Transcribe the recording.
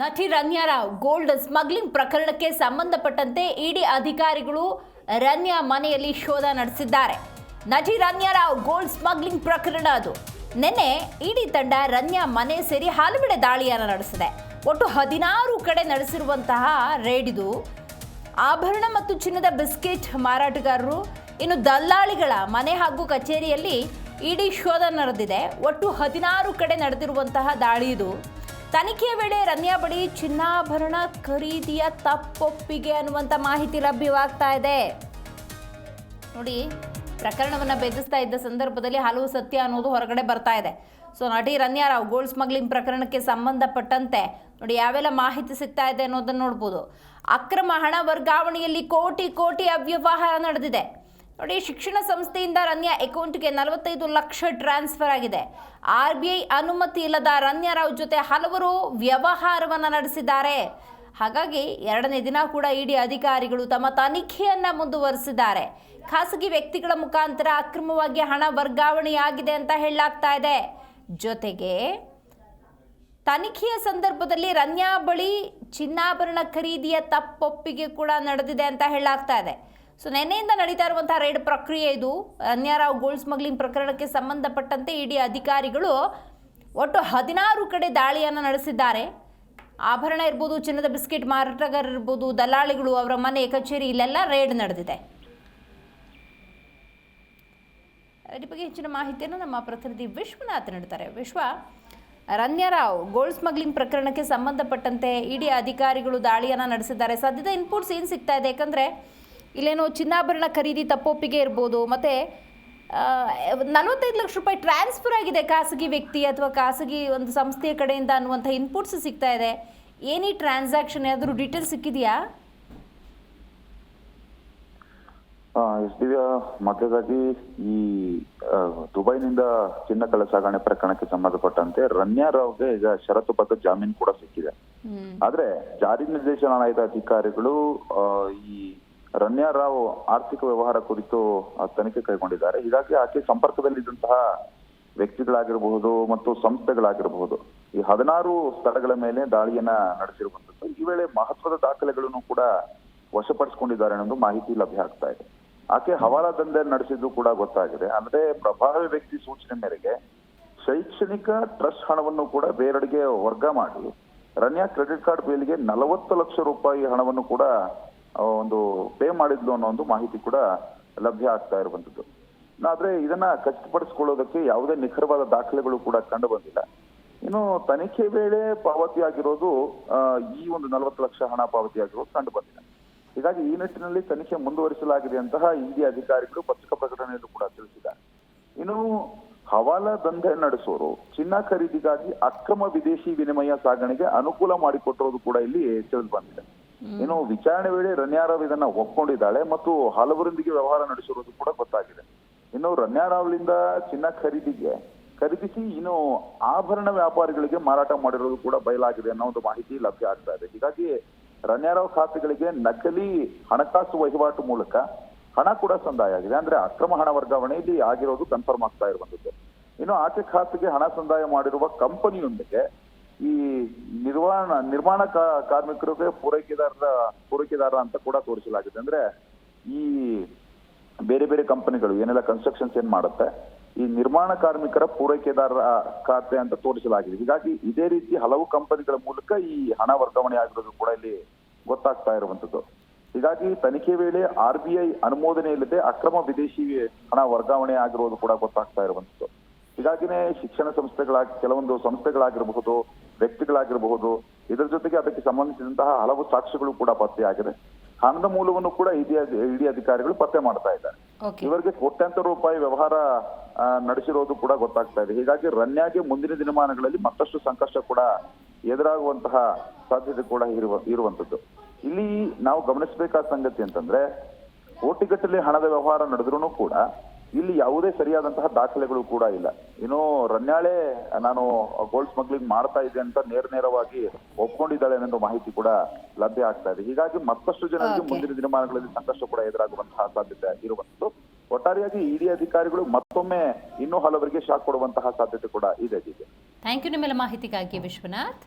ನಟಿ Ranya Rao gold smuggling ಪ್ರಕರಣಕ್ಕೆ ಸಂಬಂಧಪಟ್ಟಂತೆ ಇಡಿ ಅಧಿಕಾರಿಗಳು ರನ್ಯಾ ಮನೆಯಲ್ಲಿ ಶೋಧ ನಡೆಸಿದ್ದಾರೆ. ನಟಿ ರನ್ಯಾರಾವ್ ಗೋಲ್ಡ್ ಸ್ಮಗ್ಲಿಂಗ್ ಪ್ರಕರಣ ಅದು. ನಿನ್ನೆ ಇಡಿ ತಂಡ ರನ್ಯಾ ಮನೆ ಸೇರಿ ಹಲವೆಡೆ ದಾಳಿಯನ್ನು ನಡೆಸಿದೆ. ಒಟ್ಟು ಹದಿನಾರು ಕಡೆ ನಡೆಸಿರುವಂತಹ ರೇಡ್ ಇದು. ಆಭರಣ ಮತ್ತು ಚಿನ್ನದ ಬಿಸ್ಕೆಟ್ ಮಾರಾಟಗಾರರು, ಇನ್ನು ದಲ್ಲಾಳಿಗಳ ಮನೆ ಹಾಗೂ ಕಚೇರಿಯಲ್ಲಿ ಇಡೀ ಶೋಧ ನಡೆದಿದೆ. ಒಟ್ಟು ಹದಿನಾರು ಕಡೆ ನಡೆದಿರುವಂತಹ ದಾಳಿ ಇದು. ತನಿಖೆಯ ವೇಳೆ ರನ್ಯಾ ಬಳಿ ಚಿನ್ನಾಭರಣ ಖರೀದಿಯ ತಪ್ಪೊಪ್ಪಿಗೆ ಅನ್ನುವಂಥ ಮಾಹಿತಿ ಲಭ್ಯವಾಗ್ತಾ ಇದೆ. ನೋಡಿ, ಪ್ರಕರಣವನ್ನು ಬೆದರಿಸ್ತಾ ಇದ್ದ ಸಂದರ್ಭದಲ್ಲಿ ಹಲವು ಸತ್ಯ ಅನ್ನೋದು ಹೊರಗಡೆ ಬರ್ತಾ ಇದೆ. ಸೊ, ನಟಿ ರನ್ಯಾರಾವ್ ಗೋಲ್ಡ್ ಸ್ಮಗ್ಲಿಂಗ್ ಪ್ರಕರಣಕ್ಕೆ ಸಂಬಂಧಪಟ್ಟಂತೆ ನೋಡಿ ಯಾವೆಲ್ಲ ಮಾಹಿತಿ ಸಿಗ್ತಾ ಇದೆ ಅನ್ನೋದನ್ನು ನೋಡ್ಬೋದು. ಅಕ್ರಮ ಹಣ ವರ್ಗಾವಣೆಯಲ್ಲಿ ಕೋಟಿ ಕೋಟಿ ಅವ್ಯವಹಾರ ನಡೆದಿದೆ. ನೋಡಿ, ಶಿಕ್ಷಣ ಸಂಸ್ಥೆಯಿಂದ ರನ್ಯಾ ಅಕೌಂಟ್ಗೆ ನಲವತ್ತೈದು ಲಕ್ಷ ಟ್ರಾನ್ಸ್ಫರ್ ಆಗಿದೆ. ಆರ್ ಬಿ ಐ ಅನುಮತಿ ಇಲ್ಲದ ರನ್ಯಾರಾವ್ ಜೊತೆ ಹಲವರು ವ್ಯವಹಾರವನ್ನು ನಡೆಸಿದ್ದಾರೆ. ಹಾಗಾಗಿ ಎರಡನೇ ದಿನ ಕೂಡ ಇಡಿ ಅಧಿಕಾರಿಗಳು ತಮ್ಮ ತನಿಖೆಯನ್ನ ಮುಂದುವರಿಸಿದ್ದಾರೆ. ಖಾಸಗಿ ವ್ಯಕ್ತಿಗಳ ಮುಖಾಂತರ ಅಕ್ರಮವಾಗಿ ಹಣ ವರ್ಗಾವಣೆಯಾಗಿದೆ ಅಂತ ಹೇಳಲಾಗ್ತಾ ಇದೆ. ಜೊತೆಗೆ ತನಿಖೆಯ ಸಂದರ್ಭದಲ್ಲಿ ರನ್ಯಾ ಬಳಿ ಚಿನ್ನಾಭರಣ ಖರೀದಿಯ ತಪ್ಪೊಪ್ಪಿಗೆ ಕೂಡ ನಡೆದಿದೆ ಅಂತ ಹೇಳಲಾಗ್ತಾ ಇದೆ. ಸೊ ನಿನ್ನೆಯಿಂದ ನಡೀತಾ ಇರುವಂತಹ ರೈಡ್ ಪ್ರಕ್ರಿಯೆ ಇದು. ರನ್ಯಾರಾವ್ ಗೋಲ್ಡ್ ಸ್ಮಗ್ಲಿಂಗ್ ಪ್ರಕರಣಕ್ಕೆ ಸಂಬಂಧಪಟ್ಟಂತೆ ಇಡಿ ಅಧಿಕಾರಿಗಳು ಒಟ್ಟು ಹದಿನಾರು ಕಡೆ ದಾಳಿಯನ್ನು ನಡೆಸಿದ್ದಾರೆ. ಆಭರಣ ಇರ್ಬೋದು, ಚಿನ್ನದ ಬಿಸ್ಕೆಟ್ ಮಾರಾಟಗಾರ ಇರ್ಬೋದು, ದಲ್ಲಾಳಿಗಳು ಅವರ ಮನೆ, ಕಚೇರಿ, ಇಲ್ಲೆಲ್ಲ ರೇಡ್ ನಡೆದಿದೆ. ಇದ್ರ ಬಗ್ಗೆ ಹೆಚ್ಚಿನ ಮಾಹಿತಿಯನ್ನು ನಮ್ಮ ಪ್ರತಿನಿಧಿ ವಿಶ್ವನಾಥ್ ನೀಡ್ತಾರೆ. ವಿಶ್ವ ರನ್ಯಾರಾವ್ ಗೋಲ್ಡ್ ಸ್ಮಗ್ಲಿಂಗ್ ಪ್ರಕರಣಕ್ಕೆ ಸಂಬಂಧಪಟ್ಟಂತೆ ಇಡಿ ಅಧಿಕಾರಿಗಳು ದಾಳಿಯನ್ನು ನಡೆಸಿದ್ದಾರೆ. ಸದ್ಯದ ಇನ್ಪುಟ್ಸ್ ಏನು ಸಿಗ್ತಾ ಇದೆ? ಯಾಕಂದರೆ ಇಲ್ಲೇನೋ ಚಿನ್ನಾಭರಣ ಖರೀದಿ ತಪ್ಪೊಪ್ಪಿಗೆ ಇರ್ಬೋದು. ಮತ್ತು ನಲವತ್ತೈದು ಲಕ್ಷ ರೂಪಾಯಿ ಟ್ರಾನ್ಸ್ಫರ್ ಆಗಿದೆ ಖಾಸಗಿ ವ್ಯಕ್ತಿ ಅಥವಾ ಖಾಸಗಿ ಒಂದು ಸಂಸ್ಥೆಯ ಕಡೆಯಿಂದ ಅನ್ನುವಂಥ ಇನ್ಪುಟ್ಸ್ ಸಿಗ್ತಾ ಇದೆ. ಏನಿ ಟ್ರಾನ್ಸಾಕ್ಷನ್ ಯಾವ್ದಾದ್ರು ಡೀಟೇಲ್ ಸಿಕ್ಕಿದೆಯಾ? ಮೊದಲಾಗಿ ಈ ದುಬೈನಿಂದ ಚಿನ್ನ ಕಳ್ಳ ಸಾಗಣೆ ಪ್ರಕರಣಕ್ಕೆ ಸಂಬಂಧಪಟ್ಟಂತೆ ರನ್ಯಾ ರಾವ್ಗೆ ಈಗ ಷರತ್ತುಬದ್ಧ ಜಾಮೀನು ಕೂಡ ಸಿಕ್ಕಿದೆ. ಆದ್ರೆ ಜಾರಿ ನಿರ್ದೇಶನಾಲಯದ ಅಧಿಕಾರಿಗಳು ಈ ರನ್ಯಾ ರಾವ್ ಆರ್ಥಿಕ ವ್ಯವಹಾರ ಕುರಿತು ತನಿಖೆ ಕೈಗೊಂಡಿದ್ದಾರೆ. ಹೀಗಾಗಿ ಆಕೆ ಸಂಪರ್ಕದಲ್ಲಿದ್ದಂತಹ ವ್ಯಕ್ತಿಗಳಾಗಿರಬಹುದು ಮತ್ತು ಸಂಸ್ಥೆಗಳಾಗಿರಬಹುದು, ಈ ಹದಿನಾರು ಸ್ಥಳಗಳ ಮೇಲೆ ದಾಳಿಯನ್ನ ನಡೆಸಿರುವಂತದ್ದು ಈ ವೇಳೆ ಮಹತ್ವದ ದಾಖಲೆಗಳನ್ನು ಕೂಡ ವಶಪಡಿಸಿಕೊಂಡಿದ್ದಾರೆ ಅನ್ನೋದು ಮಾಹಿತಿ ಲಭ್ಯ ಆಗ್ತಾ ಇದೆ. ಆಕೆ ಹವಾಲಾ ದಂಧೆ ನಡೆಸಿದ್ದು ಕೂಡ ಗೊತ್ತಾಗಿದೆ. ಅಂದ್ರೆ ಪ್ರಭಾವಿ ವ್ಯಕ್ತಿ ಸೂಚನೆ ಮೇರೆಗೆ ಶೈಕ್ಷಣಿಕ ಟ್ರಸ್ಟ್ ಹಣವನ್ನು ಕೂಡ ಬೇರೆಡೆಗೆ ವರ್ಗ ಮಾಡಿ ರನ್ಯಾ ಕ್ರೆಡಿಟ್ ಕಾರ್ಡ್ ಬೇಲಿಗೆ ನಲವತ್ತು ಲಕ್ಷ ರೂಪಾಯಿ ಹಣವನ್ನು ಕೂಡ ಒಂದು ಪೇ ಮಾಡಿದ್ಲು ಅನ್ನೋ ಒಂದು ಮಾಹಿತಿ ಕೂಡ ಲಭ್ಯ ಆಗ್ತಾ ಇರುವಂತದ್ದು ಆದ್ರೆ ಇದನ್ನ ಖಚಿತಪಡಿಸಿಕೊಳ್ಳೋದಕ್ಕೆ ಯಾವುದೇ ನಿಖರವಾದ ದಾಖಲೆಗಳು ಕೂಡ ಕಂಡು ಬಂದಿಲ್ಲ. ಇನ್ನು ತನಿಖೆ ವೇಳೆ ಪಾವತಿಯಾಗಿರೋದು ಈ ಒಂದು ನಲವತ್ತು ಲಕ್ಷ ಹಣ ಪಾವತಿಯಾಗಿರೋದು ಕಂಡು ಬಂದಿಲ್ಲ. ಹೀಗಾಗಿ ಈ ನಿಟ್ಟಿನಲ್ಲಿ ತನಿಖೆ ಮುಂದುವರಿಸಲಾಗಿದೆ ಅಂತಹ ಇಡಿ ಅಧಿಕಾರಿಗಳು ಪತ್ರಿಕಾ ಪ್ರಕಟಣೆಯಲ್ಲೂ ಕೂಡ ತಿಳಿಸಿದ್ದಾರೆ. ಇನ್ನು ಹವಾಲಾ ದಂಧೆ ನಡೆಸೋರು, ಚಿನ್ನ ಖರೀದಿಗಾಗಿ ಅಕ್ರಮ ವಿದೇಶಿ ವಿನಿಮಯ ಸಾಗಣೆಗೆ ಅನುಕೂಲ ಮಾಡಿಕೊಟ್ಟಿರೋದು ಕೂಡ ಇಲ್ಲಿ ತಿಳಿದು ಬಂದಿದೆ. ಇನ್ನು ವಿಚಾರಣೆ ವೇಳೆ ರನ್ಯಾರಾವ್ ಇದನ್ನ ಒಪ್ಕೊಂಡಿದ್ದಾಳೆ ಮತ್ತು ಹಲವರೊಂದಿಗೆ ವ್ಯವಹಾರ ನಡೆಸಿರೋದು ಕೂಡ ಗೊತ್ತಾಗಿದೆ. ಇನ್ನು ರನ್ಯಾರಾವ್ಲಿಂದ ಚಿನ್ನ ಖರೀದಿಗೆ ಖರೀದಿಸಿ ಇನ್ನು ಆಭರಣ ವ್ಯಾಪಾರಿಗಳಿಗೆ ಮಾರಾಟ ಮಾಡಿರೋದು ಕೂಡ ಬಯಲಾಗಿದೆ ಅನ್ನೋ ಒಂದು ಮಾಹಿತಿ ಲಭ್ಯ ಆಗ್ತಾ ಇದೆ. ಹೀಗಾಗಿ ರನ್ಯಾರಾವ್ ಖಾತೆಗಳಿಗೆ ನಕಲಿ ಹಣಕಾಸು ವಹಿವಾಟು ಮೂಲಕ ಹಣ ಕೂಡ ಸಂದಾಯ ಆಗಿದೆ. ಅಂದ್ರೆ ಅಕ್ರಮ ಹಣ ವರ್ಗಾವಣೆ ಇಲ್ಲಿ ಆಗಿರೋದು ಕನ್ಫರ್ಮ್ ಆಗ್ತಾ ಇರುವಂತದ್ದು ಇನ್ನು ಆಚೆ ಖಾತೆಗೆ ಹಣ ಸಂದಾಯ ಮಾಡಿರುವ ಕಂಪನಿಯೊಂದಿಗೆ ಈ ನಿರ್ವಹಣ, ನಿರ್ಮಾಣ ಕಾರ್ಮಿಕರಿಗೆ ಪೂರೈಕೆದಾರರ, ಪೂರೈಕೆದಾರ ಅಂತ ಕೂಡ ತೋರಿಸಲಾಗಿದೆ. ಅಂದ್ರೆ ಈ ಬೇರೆ ಬೇರೆ ಕಂಪನಿಗಳು ಏನೆಲ್ಲ ಕನ್ಸ್ಟ್ರಕ್ಷನ್ಸ್ ಏನ್ ಮಾಡುತ್ತೆ, ಈ ನಿರ್ಮಾಣ ಕಾರ್ಮಿಕರ ಪೂರೈಕೆದಾರರ ಖಾತೆ ಅಂತ ತೋರಿಸಲಾಗಿದೆ. ಹೀಗಾಗಿ ಇದೇ ರೀತಿ ಹಲವು ಕಂಪನಿಗಳ ಮೂಲಕ ಈ ಹಣ ವರ್ಗಾವಣೆ ಆಗಿರೋದು ಕೂಡ ಇಲ್ಲಿ ಗೊತ್ತಾಗ್ತಾ ಇರುವಂತದ್ದು ಹೀಗಾಗಿ ತನಿಖೆ ವೇಳೆ ಆರ್ ಬಿ ಐ ಅನುಮೋದನೆ ಇಲ್ಲದೆ ಅಕ್ರಮ ವಿದೇಶಿ ಹಣ ವರ್ಗಾವಣೆ ಆಗಿರೋದು ಕೂಡ ಗೊತ್ತಾಗ್ತಾ ಇರುವಂತದ್ದು ಹೀಗಾಗಿನೇ ಶಿಕ್ಷಣ ಸಂಸ್ಥೆಗಳ ಕೆಲವೊಂದು ಸಂಸ್ಥೆಗಳಾಗಿರಬಹುದು ವ್ಯಕ್ತಿಗಳಾಗಿರಬಹುದು. ಇದರ ಜೊತೆಗೆ ಅದಕ್ಕೆ ಸಂಬಂಧಿಸಿದಂತಹ ಹಲವು ಸಾಕ್ಷ್ಯಗಳು ಕೂಡ ಪತ್ತೆಯಾಗಿದೆ ಹಣದ ಮೂಲವನ್ನು ಕೂಡ ಇಡಿ ಇಡಿ ಅಧಿಕಾರಿಗಳು ಪತ್ತೆ ಮಾಡ್ತಾ ಇದ್ದಾರೆ. ಇವರಿಗೆ ಕೋಟ್ಯಾಂತರ ರೂಪಾಯಿ ವ್ಯವಹಾರ ನಡೆಸಿರೋದು ಕೂಡ ಗೊತ್ತಾಗ್ತಾ ಇದೆ. ಹೀಗಾಗಿ ರನ್ಯಾಗೆ ಮುಂದಿನ ದಿನಮಾನಗಳಲ್ಲಿ ಮತ್ತಷ್ಟು ಸಂಕಷ್ಟ ಕೂಡ ಎದುರಾಗುವಂತಹ ಸಾಧ್ಯತೆ ಕೂಡ ಇರುವ ಇರುವಂತದ್ದು ಇಲ್ಲಿ ನಾವು ಗಮನಿಸಬೇಕಾದ ಸಂಗತಿ ಅಂತಂದ್ರೆ ಕೋಟಿಗಟ್ಟಲೆ ಹಣದ ವ್ಯವಹಾರ ನಡೆದ್ರೂ ಕೂಡ ಇಲ್ಲಿ ಯಾವುದೇ ಸರಿಯಾದಂತಹ ದಾಖಲೆಗಳು ಕೂಡ ಇಲ್ಲ. ಇನ್ನು ರನ್ಯಾಳೆ ನಾನು ಗೋಲ್ಡ್ ಸ್ಮಗ್ಲಿಂಗ್ ಮಾಡ್ತಾ ಇದೆ ಅಂತ ನೇರ ನೇರವಾಗಿ ಒಪ್ಕೊಂಡಿದ್ದಾಳೆ ಅನ್ನೋ ಮಾಹಿತಿ ಕೂಡ ಲಭ್ಯ ಆಗ್ತಾ ಇದೆ. ಹೀಗಾಗಿ ಮತ್ತಷ್ಟು ಜನರಿಗೆ. ಮುಂದಿನ ದಿನಮಾನಗಳಲ್ಲಿ ಸಂಕಷ್ಟ ಕೂಡ ಎದುರಾಗುವಂತಹ ಸಾಧ್ಯತೆ ಇರುವಂತದ್ದು ಒಟ್ಟಾರೆಯಾಗಿ ಇಡಿ ಅಧಿಕಾರಿಗಳು ಮತ್ತೊಮ್ಮೆ ಇನ್ನೂ ಹಲವರಿಗೆ ಶಾಕ್ ಕೊಡುವಂತಹ ಸಾಧ್ಯತೆ ಕೂಡ ಇದೆ ಇದೆ ಥ್ಯಾಂಕ್ ಯು ನಿಮ್ಮೆಲ್ಲ ಮಾಹಿತಿಗಾಗಿ ವಿಶ್ವನಾಥ್.